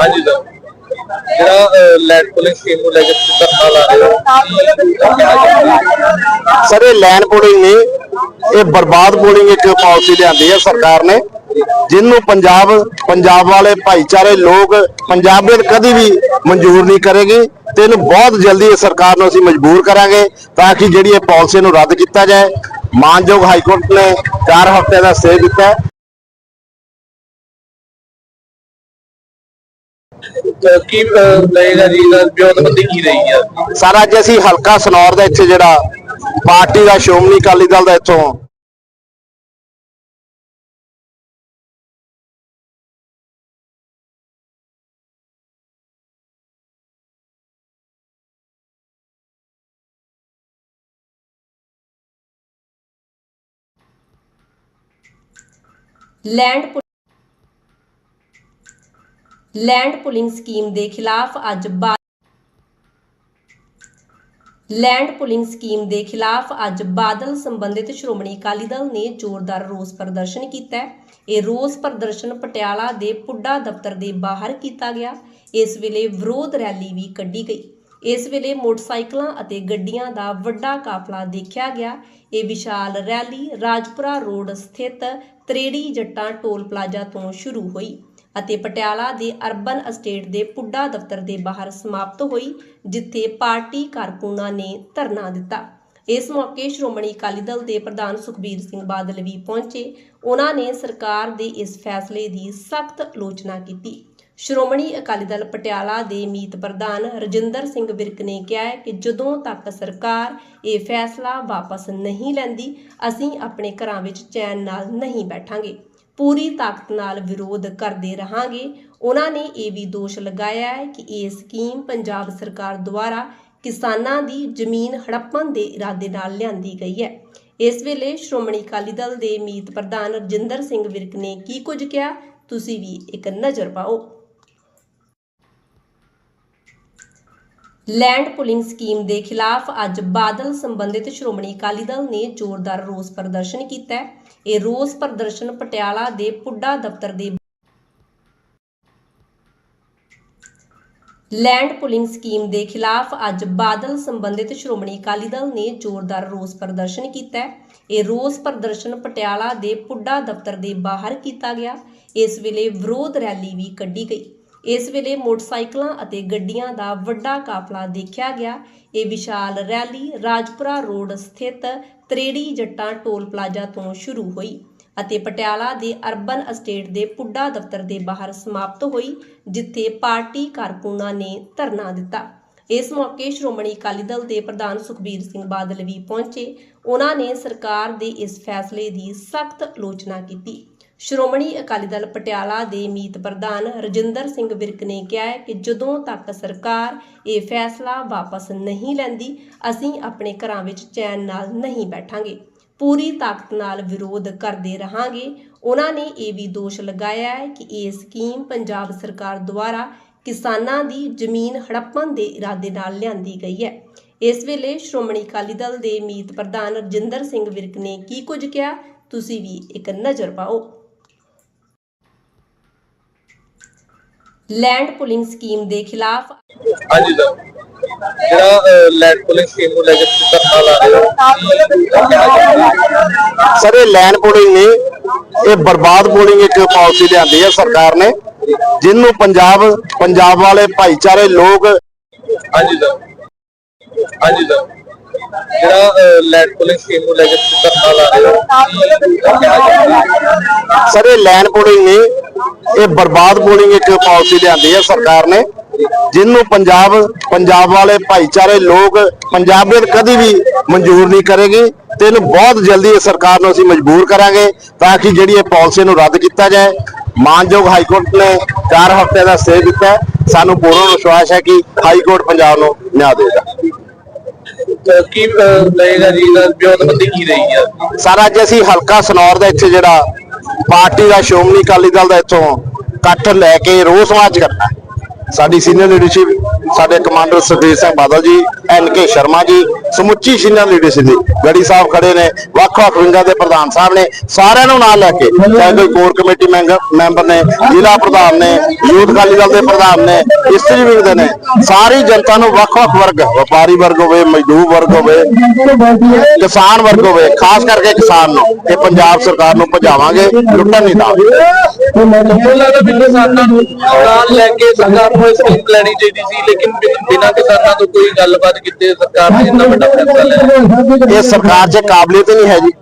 ਹਾਂਜੀ ਸਰ। ਜਿਹੜਾ land pooling scheme ਨੂੰ ਲੈ ਕੇ ਤੁਸੀਂ ਧਰਨਾ ਲਾ ਰਹੇ ਹੋ। ਸਰ, ਇਹ ਲੈਨ ਪੋਲਿੰਗ ਨਹੀਂ, ਇਹ ਬਰਬਾਦ ਪੋਲਿੰਗ ਇੱਕ ਪਾਲਿਸੀ ਲਿਆਂਦੀ ਹੈ ਸਰਕਾਰ ਨੇ, ਜਿਹਨੂੰ ਪੰਜਾਬ ਪੰਜਾਬ ਵਾਲੇ ਭਾਈਚਾਰੇ, ਲੋਕ ਪੰਜਾਬੀਅਤ ਕਦੀ ਵੀ ਮਨਜ਼ੂਰ ਨਹੀਂ ਕਰੇਗੀ ਤੇ ਇਹਨੂੰ ਬਹੁਤ ਜਲਦੀ ਇਹ ਸਰਕਾਰ ਨੂੰ ਅਸੀਂ ਮਜਬੂਰ ਕਰਾਂਗੇ ਤਾਂ ਕਿ ਜਿਹੜੀ ਇਹ ਪਾਲਿਸੀ ਨੂੰ ਰੱਦ ਕੀਤਾ ਜਾਏ। ਮਾਨਯੋਗ ਹਾਈ ਕੋਰਟ ਨੇ 4 ਹਫ਼ਤੇ ਦਾ ਸਟੇ ਦਿੱਤਾ ਕੀ ਅਹ, ਰਹੇਗਾ ਜੀ? ਇਹਦਾ ਵਿਉਂਤਬੰਦੀ ਕੀ ਰਹੀ ਆ? ਸਰ ਅੱਜ ਅਸੀਂ ਹਲਕਾ ਸਨੌਰ ਦਾ ਇੱਥੇ ਜਿਹੜਾ ਪਾਰਟੀ ਦਾ ਸ਼੍ਰੋਮਣੀ ਅਕਾਲੀ ਦਲ ਦਾ ਇੱਥੋਂ ਲੈਂਡ ਲੈਂਡ ਪੁਲਿੰਗ ਸਕੀਮ ਦੇ ਖਿਲਾਫ ਅੱਜ ਬਾ ਲੈਂਡ ਪੁਲਿੰਗ ਸਕੀਮ ਦੇ ਖਿਲਾਫ ਅੱਜ ਬਾਦਲ ਸੰਬੰਧਿਤ ਸ਼੍ਰੋਮਣੀ ਅਕਾਲੀ ਦਲ ਨੇ ਜ਼ੋਰਦਾਰ ਰੋਸ ਪ੍ਰਦਰਸ਼ਨ ਕੀਤਾ ਇਹ ਰੋਸ ਪ੍ਰਦਰਸ਼ਨ ਪਟਿਆਲਾ ਦੇ ਪੁੱਡਾ ਦਫ਼ਤਰ ਦੇ ਬਾਹਰ ਕੀਤਾ ਗਿਆ। ਇਸ ਵੇਲੇ ਵਿਰੋਧ ਰੈਲੀ ਵੀ ਕੱਢੀ ਗਈ। ਇਸ ਵੇਲੇ ਮੋਟਰਸਾਈਕਲਾਂ ਅਤੇ ਗੱਡੀਆਂ ਦਾ ਵੱਡਾ ਕਾਫਲਾ ਦੇਖਿਆ ਗਿਆ। ਇਹ ਵਿਸ਼ਾਲ ਰੈਲੀ ਰਾਜਪੁਰਾ ਰੋਡ ਸਥਿਤ ਤਰੇੜੀ ਜੱਟਾਂ ਟੋਲ ਪਲਾਜ਼ਾ ਤੋਂ ਸ਼ੁਰੂ ਹੋਈ। ਅਤੇ ਪਟਿਆਲਾ ਦੇ ਅਰਬਨ ਅਸਟੇਟ ਦੇ ਪੁੱਡਾ ਦਫ਼ਤਰ ਦੇ ਬਾਹਰ ਸਮਾਪਤ ਹੋਈ, ਜਿੱਥੇ ਪਾਰਟੀ ਕਾਰਕੁਨਾਂ ਨੇ ਧਰਨਾ ਦਿੱਤਾ। ਇਸ ਮੌਕੇ ਸ਼੍ਰੋਮਣੀ ਅਕਾਲੀ ਦਲ ਦੇ ਪ੍ਰਧਾਨ ਸੁਖਬੀਰ ਸਿੰਘ ਬਾਦਲ ਵੀ ਪਹੁੰਚੇ। ਉਹਨਾਂ ਨੇ ਸਰਕਾਰ ਦੇ ਇਸ ਫੈਸਲੇ ਦੀ ਸਖਤ ਆਲੋਚਨਾ ਕੀਤੀ। ਸ਼੍ਰੋਮਣੀ ਅਕਾਲੀ ਦਲ ਪਟਿਆਲਾ ਦੇ ਮੀਤ ਪ੍ਰਧਾਨ ਰਜਿੰਦਰ ਸਿੰਘ ਵਿਰਕ ਨੇ ਕਿਹਾ ਹੈ ਕਿ ਜਦੋਂ ਤੱਕ ਸਰਕਾਰ ਇਹ ਫੈਸਲਾ ਵਾਪਸ ਨਹੀਂ ਲੈਂਦੀ, ਅਸੀਂ ਆਪਣੇ ਘਰਾਂ ਵਿੱਚ ਚੈਨ ਨਾਲ ਨਹੀਂ ਬੈਠਾਂਗੇ। ਪੂਰੀ ਤਾਕਤ ਨਾਲ ਵਿਰੋਧ ਕਰਦੇ ਰਹਾਂਗੇ। ਉਹਨਾਂ ਨੇ ਇਹ ਵੀ ਦੋਸ਼ ਲਗਾਇਆ ਹੈ ਕਿ ਇਹ ਸਕੀਮ ਪੰਜਾਬ ਸਰਕਾਰ ਦੁਆਰਾ ਕਿਸਾਨਾਂ ਦੀ ਜ਼ਮੀਨ ਹੜੱਪਣ ਦੇ ਇਰਾਦੇ ਨਾਲ ਲਿਆਂਦੀ ਗਈ ਹੈ। ਇਸ ਵੇਲੇ ਸ਼੍ਰੋਮਣੀ ਅਕਾਲੀ ਦਲ ਦੇ ਮੀਤ ਪ੍ਰਧਾਨ ਰਜਿੰਦਰ ਸਿੰਘ ਵਿਰਕ ਨੇ ਕੀ ਕੁਝ ਕਿਹਾ? ਤੁਸੀਂ ਵੀ ਇੱਕ ਨਜ਼ਰ ਪਾਓ। ਲੈਂਡ ਪੁਲਿੰਗ ਸਕੀਮ ਦੇ ਖਿਲਾਫ ਅੱਜ ਬਾਦਲ ਸੰਬੰਧਿਤ ਸ਼੍ਰੋਮਣੀ ਅਕਾਲੀ ਦਲ ਨੇ ਜ਼ੋਰਦਾਰ ਰੋਸ ਪ੍ਰਦਰਸ਼ਨ ਕੀਤਾ ਹੈ। ਇਹ ਰੋਸ ਪ੍ਰਦਰਸ਼ਨ ਪਟਿਆਲਾ ਦੇ ਪੁੱਡਾ ਦਫ਼ਤਰ ਦੇ ਲੈਂਡ ਪੁਲਿੰਗ ਸਕੀਮ ਦੇ ਖਿਲਾਫ ਅੱਜ ਬਾਦਲ ਸੰਬੰਧਿਤ ਸ਼੍ਰੋਮਣੀ ਅਕਾਲੀ ਦਲ ਨੇ ਜ਼ੋਰਦਾਰ ਰੋਸ ਪ੍ਰਦਰਸ਼ਨ ਕੀਤਾ ਇਹ ਰੋਸ ਪ੍ਰਦਰਸ਼ਨ ਪਟਿਆਲਾ ਦੇ ਪੁੱਡਾ ਦਫ਼ਤਰ ਦੇ ਬਾਹਰ ਕੀਤਾ ਗਿਆ। ਇਸ ਵੇਲੇ ਵਿਰੋਧ ਰੈਲੀ ਵੀ ਕੱਢੀ ਗਈ। ਇਸ ਵੇਲੇ ਮੋਟਰਸਾਈਕਲਾਂ ਅਤੇ ਗੱਡੀਆਂ ਦਾ ਵੱਡਾ ਕਾਫਲਾ ਦੇਖਿਆ ਗਿਆ। ਇਹ ਵਿਸ਼ਾਲ ਰੈਲੀ ਰਾਜਪੁਰਾ ਰੋਡ ਸਥਿਤ ਤਰੇੜੀ ਜੱਟਾਂ ਟੋਲ ਪਲਾਜ਼ਾ ਤੋਂ ਸ਼ੁਰੂ ਹੋਈ ਅਤੇ ਪਟਿਆਲਾ ਦੇ ਅਰਬਨ ਅਸਟੇਟ ਦੇ ਪੁੱਡਾ ਦਫ਼ਤਰ ਦੇ ਬਾਹਰ ਸਮਾਪਤ ਹੋਈ, ਜਿੱਥੇ ਪਾਰਟੀ ਕਾਰਕੁਨਾਂ ਨੇ ਧਰਨਾ ਦਿੱਤਾ। ਇਸ ਮੌਕੇ ਸ਼੍ਰੋਮਣੀ ਅਕਾਲੀ ਦਲ ਦੇ ਪ੍ਰਧਾਨ ਸੁਖਬੀਰ ਸਿੰਘ ਬਾਦਲ ਵੀ ਪਹੁੰਚੇ। ਉਹਨਾਂ ਨੇ ਸਰਕਾਰ ਦੇ ਇਸ ਫੈਸਲੇ ਦੀ ਸਖਤ ਆਲੋਚਨਾ ਕੀਤੀ। ਸ਼੍ਰੋਮਣੀ ਅਕਾਲੀ ਦਲ ਪਟਿਆਲਾ ਦੇ ਮੀਤ ਪ੍ਰਧਾਨ ਰਜਿੰਦਰ ਸਿੰਘ ਵਿਰਕ ਨੇ ਕਿਹਾ ਹੈ ਕਿ ਜਦੋਂ ਤੱਕ ਸਰਕਾਰ ਇਹ ਫੈਸਲਾ ਵਾਪਸ ਨਹੀਂ ਲੈਂਦੀ, ਅਸੀਂ ਆਪਣੇ ਘਰਾਂ ਵਿੱਚ ਚੈਨ ਨਾਲ ਨਹੀਂ ਬੈਠਾਂਗੇ। ਪੂਰੀ ਤਾਕਤ ਨਾਲ ਵਿਰੋਧ ਕਰਦੇ ਰਹਾਂਗੇ। ਉਹਨਾਂ ਨੇ ਇਹ ਵੀ ਦੋਸ਼ ਲਗਾਇਆ ਹੈ ਕਿ ਇਹ ਸਕੀਮ ਪੰਜਾਬ ਸਰਕਾਰ ਦੁਆਰਾ ਕਿਸਾਨਾਂ ਦੀ ਜ਼ਮੀਨ ਹੜੱਪਣ ਦੇ ਇਰਾਦੇ ਨਾਲ ਲਿਆਂਦੀ ਗਈ ਹੈ। ਇਸ ਵੇਲੇ ਸ਼੍ਰੋਮਣੀ ਅਕਾਲੀ ਦਲ ਦੇ ਮੀਤ ਪ੍ਰਧਾਨ ਰਜਿੰਦਰ ਸਿੰਘ ਵਿਰਕ ਨੇ ਕੀ ਕੁਝ ਕਿਹਾ? ਤੁਸੀਂ ਵੀ ਇੱਕ ਨਜ਼ਰ ਪਾਓ। ਲੈਂਡ ਪੁਲਿੰਗ ਸਕੀਮ ਦੇ ਖਿਲਾਫ ਹਾਂਜੀ ਸਰ। ਜਿਹੜਾ ਲੈਂਡ ਪੁਲਿੰਗ ਸਕੀਮ ਨੂੰ ਲੈ ਕੇ ਧਰਨਾ ਲਾ ਰਹੇ ਹੋ ਸਰ ਇਹ ਲੈਨ ਪੋਲਿੰਗ ਨਹੀਂ ਇਹ ਬਰਬਾਦ ਪੋਲਿੰਗ ਇੱਕ ਪਾਲਿਸੀ ਲਿਆਂਦੀ ਹੈ ਸਰਕਾਰ ਨੇ ਜਿਹਨੂੰ ਪੰਜਾਬ ਪੰਜਾਬ ਵਾਲੇ ਭਾਈਚਾਰੇ ਲੋਕ ਹਾਂਜੀ ਸਰ। ਹਾਂਜੀ ਸਰ। ਜਿਹੜਾ ਲੈਂਡ ਪੁਲਿੰਗ ਸਕੀਮ ਨੂੰ ਲੈ ਕੇ ਸਰ, ਇਹ ਲੈਨ ਪੋਲਿੰਗ ਨਹੀਂ, ਇਹ ਬਰਬਾਦ ਪੋਲਿੰਗ ਇੱਕ ਪਾਲਿਸੀ ਲਿਆਂਦੀ ਹੈ ਸਰਕਾਰ ਨੇ, ਜਿਹਨੂੰ ਪੰਜਾਬ ਪੰਜਾਬ ਵਾਲੇ ਭਾਈਚਾਰੇ, ਲੋਕ ਪੰਜਾਬੀਅਤ ਕਦੀ ਵੀ ਮਨਜ਼ੂਰ ਨਹੀਂ ਕਰੇਗੀ ਤੇ ਇਹਨੂੰ ਬਹੁਤ ਜਲਦੀ ਇਹ ਸਰਕਾਰ ਨੂੰ ਅਸੀਂ ਮਜਬੂਰ ਕਰਾਂਗੇ ਤਾਂ ਕਿ ਜਿਹੜੀ ਇਹ ਪਾਲਿਸੀ ਨੂੰ ਰੱਦ ਕੀਤਾ ਜਾਏ। ਮਾਨਯੋਗ ਹਾਈ ਕੋਰਟ ਨੇ 4 ਹਫ਼ਤੇ ਦਾ ਸਟੇ ਦਿੱਤਾ ਸਾਨੂੰ ਪੂਰਨ ਵਿਸ਼ਵਾਸ ਹੈ ਕਿ ਹਾਈ ਕੋਰਟ ਪੰਜਾਬ ਨੂੰ ਨਿਆਂ ਦੇਵੇਗਾ। ਕੀ ਅਹ, ਜੀ ਇਹਦਾ ਵਿਉਂਤਬੰਦੀ ਕੀ ਰਹੀ ਆ? ਸਰ ਅੱਜ ਅਸੀਂ ਹਲਕਾ ਸਨੌਰ ਦਾ ਇੱਥੇ ਜਿਹੜਾ ਪਾਰਟੀ ਦਾ ਸ਼੍ਰੋਮਣੀ ਅਕਾਲੀ ਦਲ ਦਾ ਇੱਥੋਂ ਇਕੱਠ ਲੈ ਕੇ ਰੋਸ ਮਾਰਚ ਕਰਨਾ ਸਾਡੀ ਸੀਨੀਅਰ ਲੀਡਰਸ਼ਿਪ ਸਾਡੇ ਕਮਾਂਡਰ ਸੁਖਬੀਰ ਸਿੰਘ ਬਾਦਲ ਜੀ ਐਨ ਕੇ ਸ਼ਰਮਾ ਜੀ, ਸਮੁੱਚੀ ਸੀਨੀਅਰ ਲੀਡਰਸ਼ਿਪ ਦੀ ਗੜੀ ਸਾਹਿਬ ਖੜੇ ਨੇ, ਵੱਖ-ਵੱਖ ਵਿੰਗਾਂ ਦੇ ਪ੍ਰਧਾਨ ਸਾਹਿਬ ਨੇ, ਸਾਰਿਆਂ ਨੂੰ ਨਾਲ ਲੈ ਕੇ, ਚਾਹੇ ਕੋਈ ਕੋਰ ਕਮੇਟੀ ਮੈਂਬਰ ਨੇ, ਜ਼ਿਲ੍ਹਾ ਪ੍ਰਧਾਨ ਨੇ, ਯੂਥ ਅਕਾਲੀ ਦਲ ਦੇ ਪ੍ਰਧਾਨ ਨੇ, ਇਸਤਰੀ ਵਿੰਗ ਦੇ ਨੇ, ਸਾਰੀ ਜਨਤਾ ਨੂੰ ਵੱਖ-ਵੱਖ ਵਰਗ, ਵਪਾਰੀ ਵਰਗ ਹੋਵੇ, ਮਜ਼ਦੂਰ ਵਰਗ ਹੋਵੇ, ਕਿਸਾਨ ਵਰਗ ਹੋਵੇ, ਖਾਸ ਕਰਕੇ ਕਿਸਾਨ ਨੂੰ ਇਹ ਪੰਜਾਬ ਸਰਕਾਰ ਨੂੰ ਭਜਾਵਾਂਗੇ, ਲੁੱਟਣ ਨਹੀਂ ਦਾਂਗੇ। ਮੈਨੂੰ ਲੱਗਦਾ ਵੀ ਕਿਸਾਨਾਂ ਨੂੰ ਨਾਲ ਲੈ ਕੇ ਸਰਕਾਰ ਨੂੰ ਇਹ ਸਕੀਮ ਲੈਣੀ ਚਾਹੀਦੀ ਸੀ ਲੇਕਿਨ ਬਿਨ- ਬਿਨਾਂ ਕਿਸਾਨਾਂ ਤੋਂ ਕੋਈ ਗੱਲਬਾਤ ਕੀਤੇ ਸਰਕਾਰ ਨੇ ਇੰਨਾ ਵੱਡਾ ਫੈਸਲਾ ਲਿਆ। ਇਹ ਸਰਕਾਰ 'ਚ ਕਾਬਲੀਅਤ ਨਹੀਂ ਹੈ ਜੀ।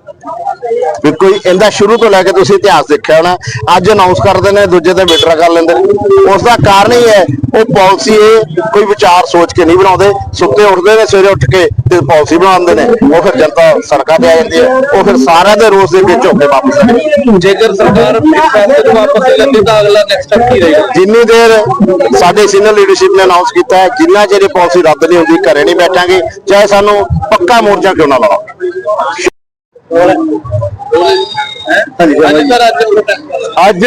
ਵੀ ਕੋਈ ਇਹਦਾ ਸ਼ੁਰੂ ਤੋਂ ਲੈ ਕੇ ਤੁਸੀਂ ਇਤਿਹਾਸ ਦੇਖਿਆ ਹੋਣਾ ਅੱਜ ਅਨਾਉਂਸ ਕਰਦੇ ਨੇ ਦੂਜੇ ਤੇ ਵਿਡਰਾ ਕਰ ਲੈਂਦੇ ਨੇ। ਉਸ ਦਾ ਕਾਰਨ ਹੀ ਹੈ ਉਹ ਪਾਲਿਸੀ ਇਹ ਕੋਈ ਵਿਚਾਰ ਸੋਚ ਕੇ ਨਹੀਂ ਬਣਾਉਂਦੇ ਸੁੱਤੇ ਉੱਠਦੇ ਨੇ ਸਵੇਰੇ ਉੱਠ ਕੇ ਤੇ ਪਾਲਿਸੀ ਬਣਾਉਂਦੇ ਨੇ। ਉਹ ਫਿਰ ਜਨਤਾ ਸੜਕਾਂ ਤੇ ਆ ਜਾਂਦੀ ਹੈ ਉਹ ਫਿਰ ਸਾਰਿਆਂ ਦੇ ਰੋਸ ਦੇ ਕੇ ਝੋਕੇ ਵਾਪਸ ਆ ਜਾਂਦੀ ਹੈ। ਜੇਕਰ ਸਰਕਾਰ ਫੈਸਲੇ ਨੂੰ ਵਾਪਸ ਲੈ ਲੈਂਦੀ ਤਾਂ ਅਗਲਾ ਨੈਕਸਟ ਸਟੈਪ ਕੀ ਰਹੇਗਾ? ਜਿੰਨੀ ਦੇਰ ਸਾਡੇ ਸੀਨੀਅਰ ਲੀਡਰਸ਼ਿਪ ਨੇ ਅਨਾਉਂਸ ਕੀਤਾ ਹੈ ਜਿੰਨਾ ਚਿਰ ਇਹ ਪਾਲਿਸੀ ਰੱਦ ਨਹੀਂ ਹੁੰਦੀ ਘਰੇ ਨਹੀਂ ਬੈਠਾਂਗੇ ਚਾਹੇ ਸਾਨੂੰ ਪੱਕਾ ਮੋਰਚਾ ਕਿਉਂ ਨਾ ਲਾਓ। ਹਾਂਜੀ ਅੱਜ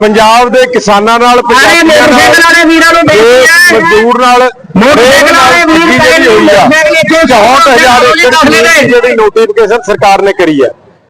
ਪੰਜਾਬ ਦੇ ਕਿਸਾਨਾਂ ਨਾਲ ਪੰਜਾਬੀਆਂ ਨਾਲ ਦੇਸ਼ ਮਜ਼ਦੂਰ ਨਾਲ ਮੋਟਰਸਾਈਕਲ ਵਾਲੇ ਵੀਰ ਠੱਗੀ ਜਿਹੜੀ ਹੋਈ ਆ। 64000 ਏਕੜ ਜ਼ਮੀਨ ਦੀ ਜਿਹੜੀ ਨੋਟੀਫਿਕੇਸ਼ਨ ਸਰਕਾਰ ਨੇ ਕਰੀ ਹੈ